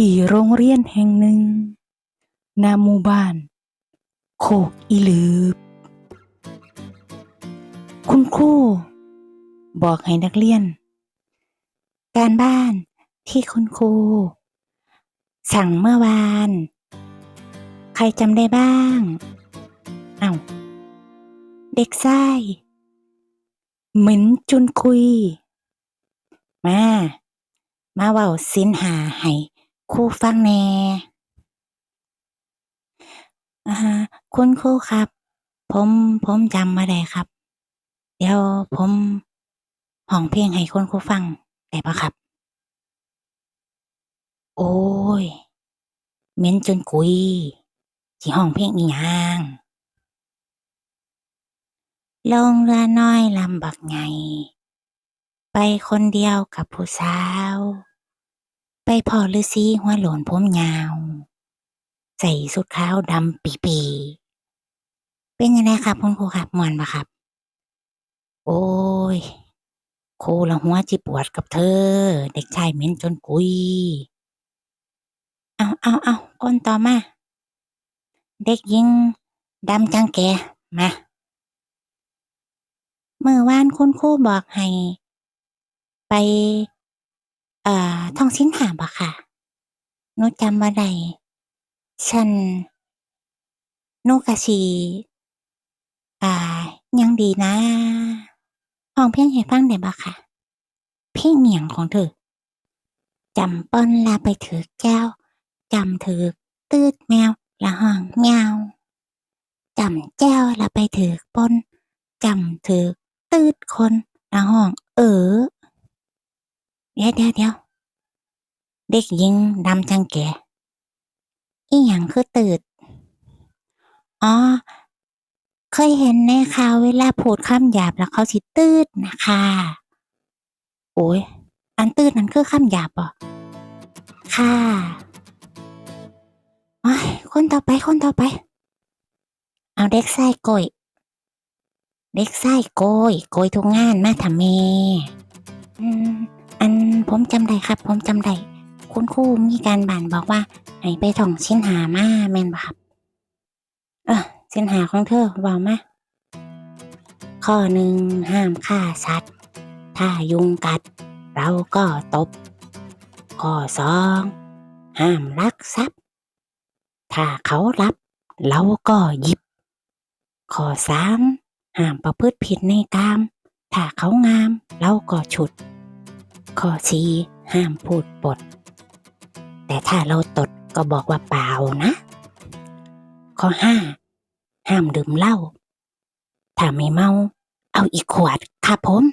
ที่โรงเรียนแห่งหนึ่งณหมู่บ้าน โคกอีลืบ คุณครูบอกให้นักเรียน การบ้านที่คุณครู สั่งเมื่อวาน ใครจำได้บ้างเอ้าเด็กไส้เหมือนจุนคุย มา มาเว้าสินหาให้ ครูฟังแหน่อ่าฮะคุณครูครับ ผมผมจำมาได้ครับ เดี๋ยวผมห้องเพลงให้คุณครูฟังได้ปะครับ โอ้ยเหม้นจนกุยสิห้องเพลงอีหยังลงเรือน้อยลำบักไง ไปคนเดียวกับผู้สาว ไปพ่อฤาษีหัวหลนผมยาว ใส่สุดขาวดำปีปี เป็นยังไงครับคุณครูครับมวนปะครับ โอ้ยครูละหัวจิปวดกับเธอ เด็กชายเหม็นจนกุย เอาเอาเอาคนต่อมา เด็กหญิงดำจังแกมาเมื่อวานคุณครูบอกให้ ไป เอ่อ ทองสินหาบ่ค่ะหนูจำบ่ได้ฉันหนูก็สิอ่า ยังดีนะร้องเพลงให้ฟังได้บ่ค่ะ เพลงอิหยังของเธอจำป้อนลาไปถือแก้วจำถือตืดแมวละห้องแมวจำแจ้วละไปถือปนจำถือตืดคนละห้อง เออเดี๋ยวเดี๋ยวเดี๋ยว เด็กหญิงดำจังแกอีหยังคือตืด อ๋อ เคยเห็นในข่าวเวลาพูดคำหยาบแล้วเขาสิตืดนะคะ โอ้ย อันตืดนั้นคือคำหยาบบ่ค่ะโอ้ยคนต่อไปคนต่อไป เอาเด็กไส้โกยเด็กไส้โกยโกยทุกงานมาทำเมอืมอันผมจำได้ครับ ผมจำได้ คุณครูมีการบ้านบอกว่าให้ไปท่องชิ้นหามาแม่นบ่ครับเออสินหาของเธอเว่ามาข้อหนึ่งห้ามฆ่าสัตว์ ถ้ายุงกัด เราก็ตบ ข้อสองห้ามลักทรัพย์ ถ้าเขารับ เราก็หยิบ ข้อสามห้ามประพฤติผิดในกาม ถ้าเขางาม เราก็ฉุด ข้อสี่ห้ามพูดปด แต่ถ้าเราตดก็บอกว่าเปล่านะ ข้อห้าห้ามดื่มเหล้าถ้าไม่เมา เอาอีกขวดค่ะผม